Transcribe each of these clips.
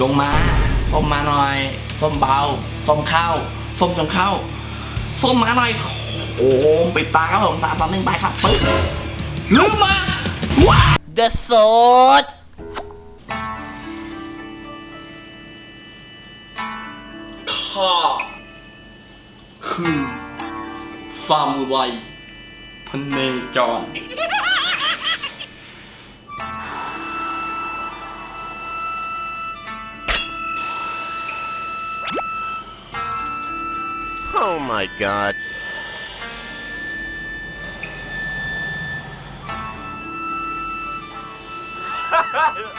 จงมาส้มมาหน่อยส้มเบาส้มเข้าส้มจงเข้าส้มมาหน่อยโอ้มปิดตาครับผมสามสองหนึ่งไปครับปึ๊บลืมมาว้า The Sword ข้าคือซามูไรพเนจร Oh my god.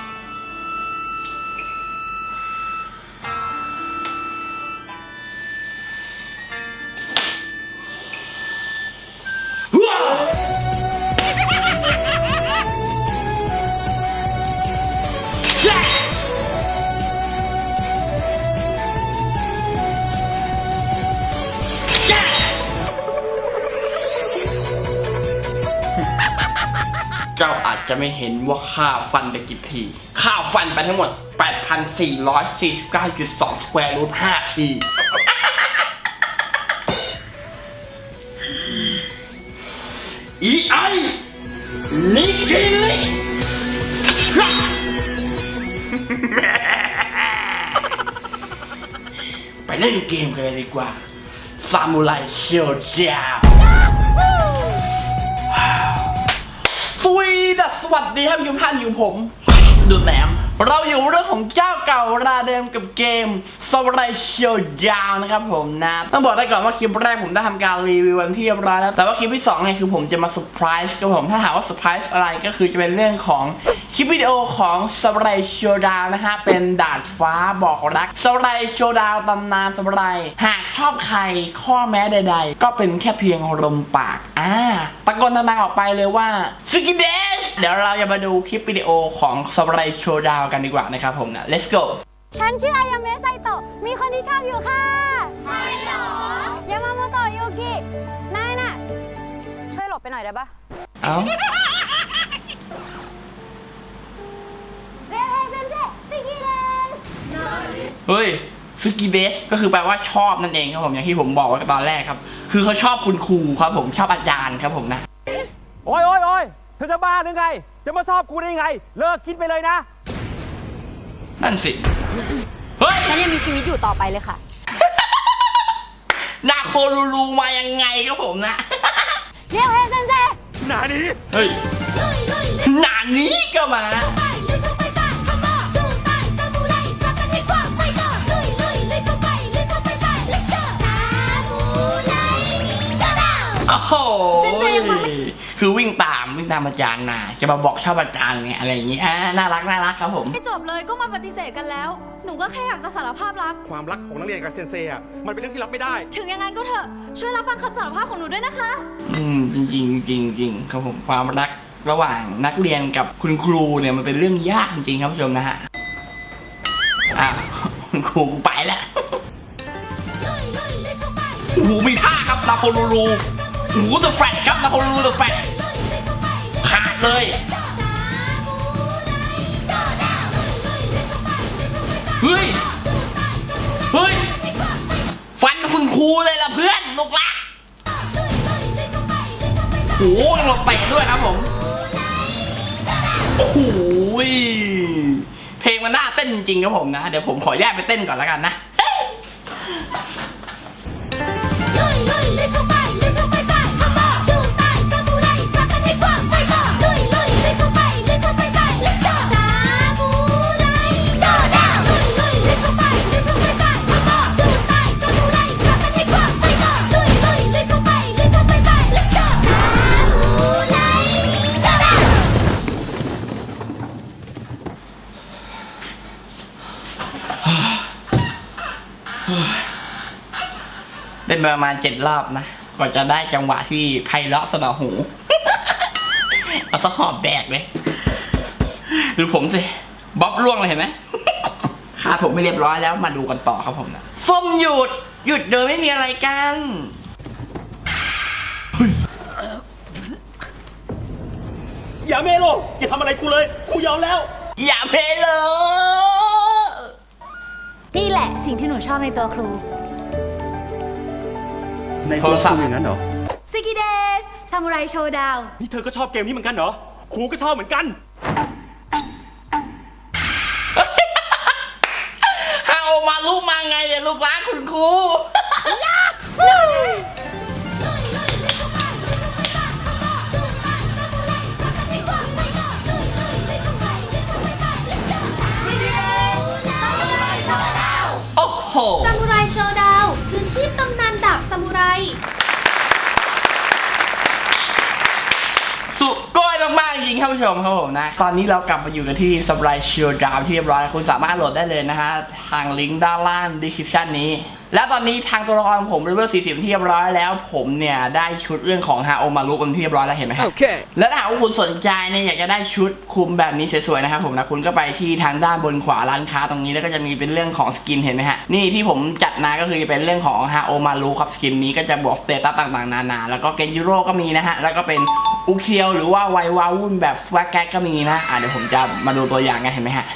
จะไม่เห็นว่าข้าฟันไปกี่ทีข้าฟันไปทั้งหมด 8,449.2 สแควร์รูท5ทีอีไอนิกิลิไปเล่นเกมกันเลยดีกว่าซามูไรเชียวจ้า สวีดัสสวัสดีท่านผู้ชมท่านอยู่ผม ดูแหลม เราอยู่เรื่องของเจ้าเก่าราเดิมกับเกมซามูไรเชียวจาวนะครับผมนะต้องบอกได้ก่อนว่าคลิปแรกผมได้ทำการรีวิววันที่เรียบร้อยแล้วแต่ว่าคลิปที่สองเนี่ยคือผมจะมาเซอร์ไพรส์กับผมถ้าหาว่าเซอร์ไพรส์อะไรก็คือจะเป็นเรื่องของคลิปวิดีโอของซามูไรเชียวดาวนะฮะเป็นดาดฟ้าบอกรักซามูไรเชียวดาวตำนานซามูไรหากชอบใครข้อแม้ใด ๆ ก็เป็นแค่เพียงลมปากอ่าตะโกนดังๆออกไปเลยว่าสกิเดสเดี๋ยวเราจะมาดูคลิปวิดีโอของซามูไรเชียวดาวกันดีกว่านะครับผมนะ let's go ฉันชื่ออายาเมะไซโตะ มีคนที่ชอบอยู่ค่ะใช่หรอยามาโมโตะยูกิ นายน่ะ ช่วยหลบไปหน่อยได้ปะเอ้าเรเฮเซนเซซิกิเดสเฮ้ยสกิเบสก็คือแปลว่าชอบนั่นเองครับผมอย่างที่ผมบอกไว้ตอนแรกครับ คือเขาชอบคุณครูครับผมชอบอาจารย์ครับผมนะ โอ้ยโอ้ยโอ้ยเธอจะบ้าหรือไง จะมาชอบกูได้ไง เลิกคิดไปเลยนะ นั่นสิ เฮ้ย ฉันยังมีชีวิตอยู่ต่อไปเลยค่ะ นาโคลูลูมายังไงครับผมนะ เรียวเฮเซนเซหนานี้เฮ้ย หนานี้ก็มาโอ้โหเซนเซยังฟังไม่คือวิ่งตามวิ่ง ตามอาจารย์มา จะมาบอกชอบอาจารย์ไงอะไรอย่างงี้อ่าน่ารักน่ารักครับผม ไม่จบเลยก็มาปฏิเสธกันแล้ว หนูก็แค่อยากจะสารภาพรัก ความรักของนักเรียนกับเซนเซอะมันเป็นเรื่องที่รับไม่ได้ ถึงอย่างนั้นก็เถอะ ช่วยรับฟังคำสารภาพของหนูด้วยนะคะ อืมจริงๆจริงๆจริงๆครับผมความรักระหว่างนักเรียนกับคุณครูเนี่ยมันเป็นเรื่องยากจริงๆครับผู้ชมนะฮะอะคุณครูกูไปแล้วโอ้โหมีท่าครับนาโคลูลูโอ้โหเดอะแฟลชครับนาโคลูลูเดอะแฟลชขาด เลย เฮ้ย เฮ้ย ฟันคุณครูเลยล่ะเพื่อนลูกละโอ้โหเราเตะด้วยครับผม โอ้โหยเพลงมันน่าเต้นจริงครับผมนะ เดี๋ยวผมขอแยกไปเต้นก่อนแล้วกันนะ ไปประมาณเจ็ดรอบนะกว่าจะได้จังหวะที่ไพเราะสนอหู เอาสะหอบแดกเลยดูผมสิบ๊อบล่วงเลยเห็นไหมขาผมไม่เรียบร้อยแล้วมาดูกันต่อครับผมนะส้มหยุดหยุดเดินไม่มีอะไรกันอย่าเมโลอย่าทำอะไรกูเลยกูยอมแล้ว อย่าเพลเลยนี่แหละสิ่งที่หนูชอบในตัวครู ในโทตัวรศัพท์กูอย่างนั้นเหรอซิกิเดสซามูไรโชว์ดาวนี่เธอก็ชอบเกมนี้เหมือนกันเหรอครูก็ชอบเหมือนกันฮาโอมาลูกมาไงเนี่ยลูกรักคุณครูโอ้โหซามูไรโชว์ดาว คืนชีพตำนานดาบซามูไร สุดก้อยมากๆจริงๆท่านผู้ชมครับผมนะ ตอนนี้เรากลับมาอยู่กันที่สปายชิลดาวที่เรียบร้อย คุณสามารถโหลดได้เลยนะฮะ ทางลิงก์ด้านล่างดีคริปชันนี้ และตอนนี้ทางตัวละครผมเลเวล40 ที่เรียบร้อยแล้วผมเนี่ยได้ชุดเรื่องของฮาโอมารุเป็นที่เรียบร้อยแล้วเห็นไหมครับ Okay. และถ้าหากว่าคุณสนใจเนี่ยอยากจะได้ชุดคุมแบบนี้สวยๆนะครับผมนะคุณก็ไปที่ทางด้านบนขวาร้านค้าตรงนี้แล้วก็จะมีเป็นเรื่องของสกินเห็นไหมฮะนี่ที่ผมจัดมาก็คือจะเป็นเรื่องของฮาโอมารุครับสกินนี้ก็จะบวกสเตตัสต่างๆนานาแล้วก็เกนจิโร่ก็มีนะฮะแล้วก็เป็นอุเคียวหรือว่าไววาวุ่นแบบสวักแก๊กก็มีนะอะเดี๋ยวผมจะมาดูตัวอย่างกันเห็นไหมฮะ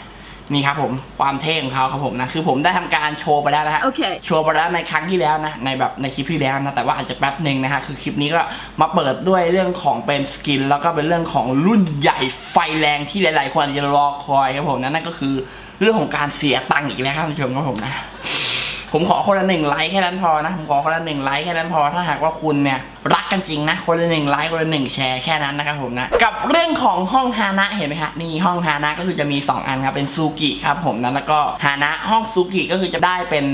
นี่ครับผมความเท่ของเขาครับผมนะคือผมได้ทำการโชว์ไปแล้วนะฮะโอเคโชว์ไปแล้วในครั้งที่แล้วนะในแบบในคลิปที่แล้วนะแต่ว่าอาจจะแป๊บหนึ่งนะฮะคือคลิปนี้ก็มาเปิดด้วยเรื่องของเป็นสกิน แล้วก็เป็นเรื่องของรุ่นใหญ่ไฟแรงที่หลาย ๆ คนอาจจะรอคอยครับผมนะนั่นก็คือเรื่องของการเสียตังค์อีกแล้วครับท่านผู้ชมครับผมนะผมขอคนละหนึ่งไลค์แค่นั้นพอนะผมขอคนละหนึ่งไลค์แค่นั้นพอถ้าหากว่าคุณเนี่ย รักกันจริงนะ คนละหนึ่งไลค์คนละหนึ่งแชร์แค่นั้นนะครับผมนะกับเรื่องของห้องฮานะเห็นไหมครับนี่ห้องฮานะก็คือจะมี 2 อันครับเป็นซูกิครับผมนะแล้วก็ฮานะห้องซูกิก็คือจะได้เป็น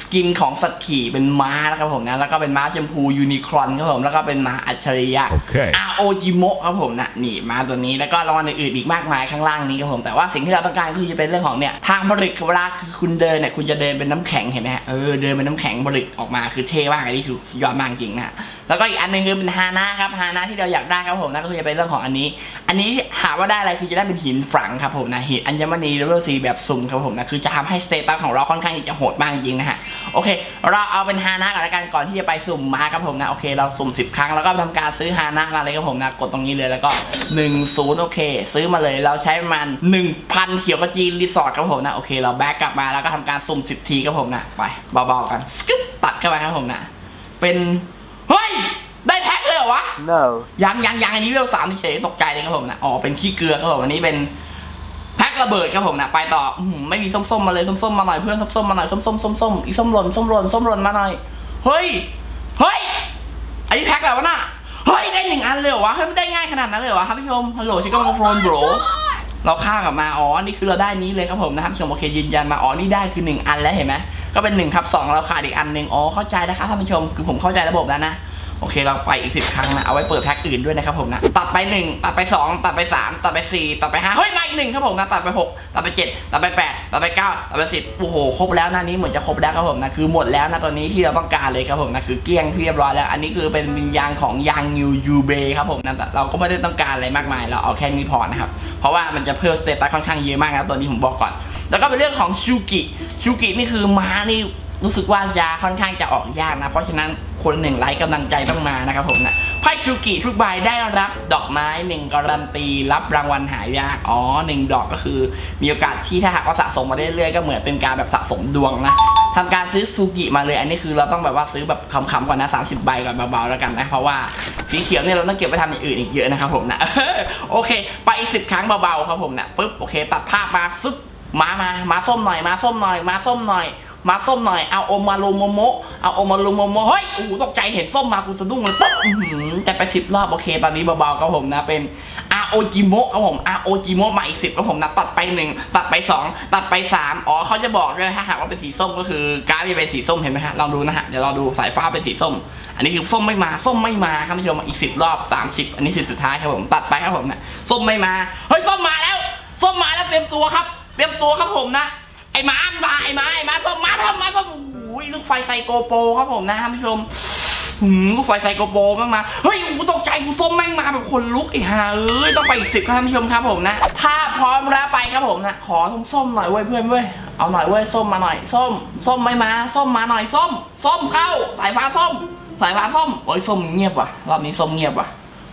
สกินของสัตว์ขี่เป็นม้านะครับผมนะแล้วก็เป็นม้าชมพูยูนิครอนครับผมแล้วก็เป็นม้าอัจฉริยะโอเคอาโอจิโมะครับผมนะนี่มาตัวนี้แล้วก็รางวัลอื่นๆอีกมากมายข้างล่างนี้ครับผมแต่ว่าสิ่งที่เราต้องการก็คือจะเป็นเรื่องของเนี่ยทางผลิตเวลาคือคุณเดินเนี่ยคุณจะเดินเป็นน้ำแข็งเห็นไหมฮะเออเดินเป็นน้ำแข็งผลิตออกมาคือเท่มากอันนี้คือสุดยอดมากจริงนะฮะแล้วก็อีกอันหนึงคือเป็นฮานะครับฮานะที่เราอยากได้ครับผมนะก็คือจะเป็นเรื่องของอันนี้ อันนี้หาว่าได้อะไรคือจะได้เป็นหินฝังครับผมนะหินอัญมณีเลเวลซีแบบสุ่มครับผมนะคือจะทำให้สเตตัสของเราค่อนข้างจะโหดมากจริงนะฮะโอเค เราเอาเป็นฮานะก่อนละกันก่อนที่จะไปสุ่มมาครับผมนะโอเค เราสุ่ม 10 ครั้งแล้วก็ทำการซื้อฮานะมาเลยครับผมนะกดตรงนี้เลยแล้วก็1 0โอเค ซื้อมาเลยเราใช้ประมัน1,000เขียวกระจีนรีสอร์ทครับผมนะโอเคเราแบ็กกลับมาแล้วก็ทำการสุ่ม 10 ทีครับผมนะไปเบาๆกันสกึ๊บตัดเข้าไปครับผมนะเป็น เฮ้ย ได้แพ็คเลยเหรอวะ no ยังยังยังอันนี้เวลสามเฉยๆตกใจเลยครับผมนะอ๋อเป็นขี้เกลือครับผมอันนี้เป็นแพ็คระเบิดครับผมนะไปต่ออื้อหือไม่มีส้มๆมาเลยส้มๆมาหน่อยเพื่อนส้มๆมาหน่อยส้มๆส้มๆอีส้มหล่นส้มหล่นส้มหล่นมาหน่อยเฮ้ยเฮ้ยอันนี้แพ็คแล้ววะน่ะเฮ้ยได้หนึ่งอันเลยเหรอวะเฮ้ยไม่ได้ง่ายขนาดนั้นเลยเหรอวะท่านผู้ชมฮัลโหลชิคกี้พายโฟนโบรเราข้ามกลับมาอ๋ออันนี้คือเราได้นี้เลยครับผมนะท่านผู้ชมโอเคยืนยันมาอ๋อนี่ได้คือหนึ่งอันแล้วเห็นไหมก็เป็นหนึ่งทับสองเราขาดอีกอันหนึ่งอ๋อเข้าใจแล้วครับท่านผู้ชมคือผมเข้าใจระบบแล้วนะ โอเคเราไปอีกสิบครั้งนะ เอาไว้เปิดแพ็คอื่นด้วยนะครับผมนะ ตัดไปหนึ่งตัดไปสองตัดไปสามตัดไปสี่ตัดไปห้าเฮ้ยมาอีกหนึ่งครับผมนะ ตัดไปหกตัดไปเจ็ดตัดไปแปดตัดไปเก้าตัดไปสิบโอ้โห ครบแล้วนะนี้เหมือนจะครบแล้วครับผมนะ คือหมดแล้วนะตอนนี้ที่เราต้องการเลยครับผมนะ คือเกลี้ยงเรียบร้อยแล้ว อันนี้คือเป็นวิญญาณของยางยูยูเบครับผมนะเราก็ไม่ได้ต้องการอะไรมากมาย เราเอาแค่นี้พอนะครับ เพราะว่ามันจะเพิ่มสเตตัสค่อนข้างเยอะมากนะตัวนี้ผมบอกก่อน แล้วก็เป็นเรื่องของชูกิ ชูกินี่คือม้านี่ รู้สึกว่ายาค่อนข้างจะออกยากนะ เพราะฉะนั้นคนหนึ่งไลค์กำลังใจต้องมานะครับผมนะไพ่ชูกิทุกใบได้รับดอกไม้หนึ่งการันตี รับรางวัลหายากอ๋อหนึ่งดอกก็คือ มีโอกาสที่ถ้าหากว่าสะสมมาเรื่อยๆก็เหมือนเป็นการแบบสะสมดวงนะทำการซื้อซูกิมาเลย อันนี้คือเราต้องแบบว่าซื้อแบบคำๆก่อนนะ30 ใบก่อนเบาๆแล้วกันนะ เพราะว่าสีเขียวเนี่ยเราต้องเก็บไปทำอย่างอื่นอีกเยอะนะครับผมนะโอเค ไปอีกสิบครั้งเบาๆครับผมนะปุ๊บโอเค ตัดภาพมาซึบมามามาส้มหน่อยมาส้มหน่อยมาส้มหน่อย มาส้มหน่อยเอาโอมารุโมโมะเอาโอมารุโมโมะเฮ้ยโอ้โหตกใจเห็นส้มมาคุณสะดุ้งเลยปุ๊บอื้อหือแต่ไปสิบรอบโอเคตอนนี้เบาๆครับผมนะเป็นอาโอจิโมะครับผมอาโอจิโมะมาอีกสิบครับผมนะตัดไปหนึ่งตัดไปสองตัดไปสามอ๋อเขาจะบอกด้วยถ้าหากว่าเป็นสีส้มก็คือการ์ดเป็นสีส้มเห็นไหมฮะลองดูนะฮะเดี๋ยวเราดูสายฟ้าเป็นสีส้ม อันนี้คือส้มไม่มาส้มไม่มาครับผู้ชมอีกสิบรอบสามสิบอันนี้สิบสุดท้ายครับผมตัดไปครับผมนะส้มไม่มาเฮ้ยส้มมาแล้ว ส้มมาแล้วเตรียมตัวครับ เตรียมตัวครับผมนะ ไอ้หมามาไอ้หมาไอ้หมาส้มมาทำมาส้มโอ้ยลูกไฟไซโกโปรครับผมนะท่านผู้ชมหืมลูกไฟไซโกโปรมากมา เฮ้ยโอ้โหตกใจกูส้มแม่งมาแบบคนลุกไอ้ห่าเอ้ยต้องไปอีกสิบครับท่านผู้ชมครับผมนะ ถ้าพร้อมแล้วไปครับผมนะขอส้มๆหน่อยเว้ยเพื่อนเว้ย เอาหน่อยเว้ยส้มมาหน่อยส้ม ส้มไม่มา ส้มมาหน่อยส้ม ส้มเข้า สายฟ้าส้ม สายฟ้าส้มโอ้ยส้มเงียบว่ะรอบนี้ส้มเงียบว่ะ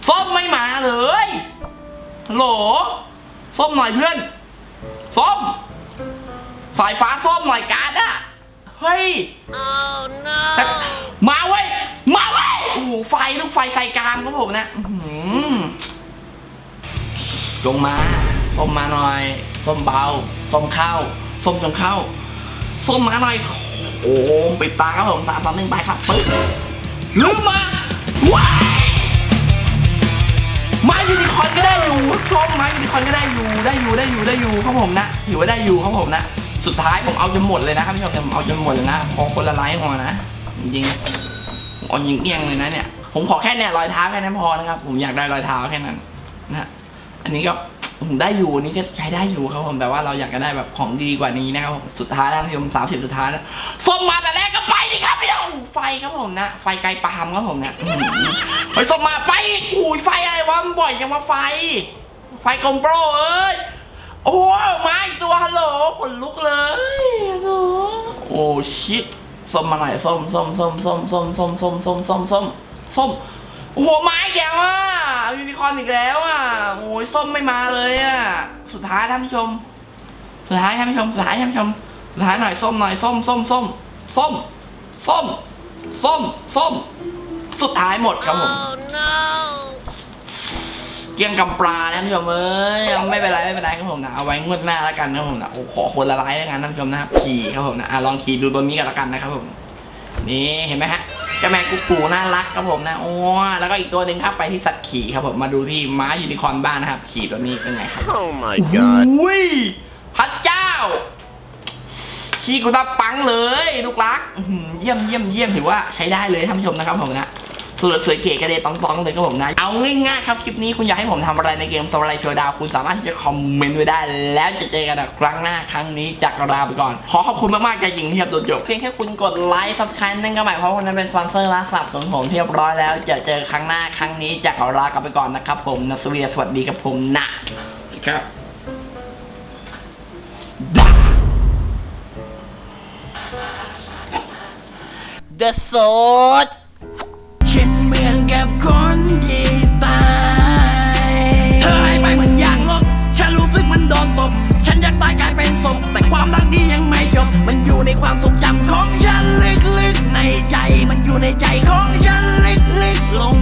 ส้มไม่มาเลยโหลส้มหน่อยเพื่อน ส้ม สายฟ้าส้มหน่อยการ์ดอะเฮ้ยแต่มาเว้ย มาเว้ย โอ้โหไฟลูกไฟใส่กลางครับผมนะอื้อหือลงมา ส้มมาหน่อย ส้มเบา ส้มเข้าส้มจงเข้าส้มมาหน่อย โอ้โหปิดตาครับผมสามสองหนึ่งไปครับปึ๊บลืมมาว้ายไม้ยูนิคอร์นก็ได้อยู่ส้มไม้ยูนิคอร์นก็ได้อยู่ ได้อยู่ ได้อยู่ ได้อยู่ครับผมนะถือว่าได้อยู่ครับผมนะ สุดท้ายผมเอาจนหมดเลยนะครับพี่ชมผมเอาจนหมดเลยนะขอคนละไลค์พอนะจริงๆเอายิงเอียงเลยนะเนี่ย ผมขอแค่เนี่ยรอยเท้าแค่นั้นพอนะครับ ผมอยากได้รอยเท้าแค่นั้นนะอันนี้ก็ผมได้อยู่นนี้ก็ใช้ได้อยู่ครับผมแต่ว่าเราอยากจะได้แบบของดีกว่านี้นะครับผมสุดท้ายแล้วพี่ชมสามสิบสุดท้ายแล้วส้มมาแต่แรกก็ไปดิครับพี่ชมไฟครับผมนะ ไฟไกลปามครับผมเนี่ยอื้อหือเฮ้ยส้มมาไปอีกอุ้ยไฟอะไรวะมันบ่อยจังว่าไฟ ไฟกลมโปรเอ้ย โอ้โหมาอีกตัวฮัลโหลขนลุกเลยฮัลโหลโอ้ชิตส้มมาหน่อยส้มส้มส้มส้มส้มส้มส้มส้มส้มส้มส้มโอ้โหมาอีกแล้วอะยูนิคอนอีกแล้วอะโอ้ยส้มไม่มาเลยอะสุดท้ายท่านผู้ชม สุดท้ายท่านผู้ชมสุดท้ายท่านผู้ชมสุดท้ายหน่อยส้มหน่อยส้มส้มส้มส้มส้มส้มส้มสุดท้ายหมดครับผม เกี่ยงกับปลานะท่านผู้ชมเอ้ยไม่เป็นไรไม่เป็นไรครับผมนะเอาไว้งวดหน้าแล้วกันนะครับผมนะโอ้ขอคนละไลค์แล้วกันท่านผู้ชมนะครับขี่ครับผมนะอะลองขี่ดูตัวนี้กันแล้วกันนะครับผมนี่เห็นไหมฮะเจ้าแม่กุ๊กกูน่ารักครับผมนะโอ้แล้วก็อีกตัวหนึ่งครับไปที่สัตว์ขี่ครับผมมาดูที่ม้ายูนิคอร์นบ้านนะครับ ขี่ตัวนี้เป็นไงครับ Oh my god. อุ้ยพระเจ้าขี้กูตาปังเลยลูกรักอื้อหือเยี่ยมเยี่ยมเยี่ยมถือว่าใช้ได้เลยท่านผู้ชมนะครับผมนะ สวยสวยเก๋กระเดตองๆเลยครับผมนะเอาง่ายๆครับคลิปนี้คุณอยากให้ผมทำอะไรในเกมสไลด์โชว์ดาวคุณสามารถที่จะคอมเมนต์ไว้ได้ แล้วจะเจอกันครั้งหน้าครั้งนี้จากลาไปก่อน ขอขอบคุณมากๆใจจริงที่ครับโดนจบเพียงแค่คุณกดไลค์ซับสไครต์นั่นก็หมายความว่าคุณนั้นเป็นสปอนเซอร์และสับสนผมเรียบร้อยแล้วจะเจอครั้งหน้าครั้งนี้จากลากลับไปก่อนนะครับผมนะสวีสวัสดีครับผมนะสวัสดีครับ The Sword กับคนที่ตายเธอให้ไปเหมือนอยางลบ ฉันรู้สึกมันโดนตบ ฉันอยากตายกลายเป็นศพแต่ความรักนี้ยังไม่จบ มันอยู่ในความทรงจำของฉันลึกๆในใจ มันอยู่ในใจของฉันลึกๆลง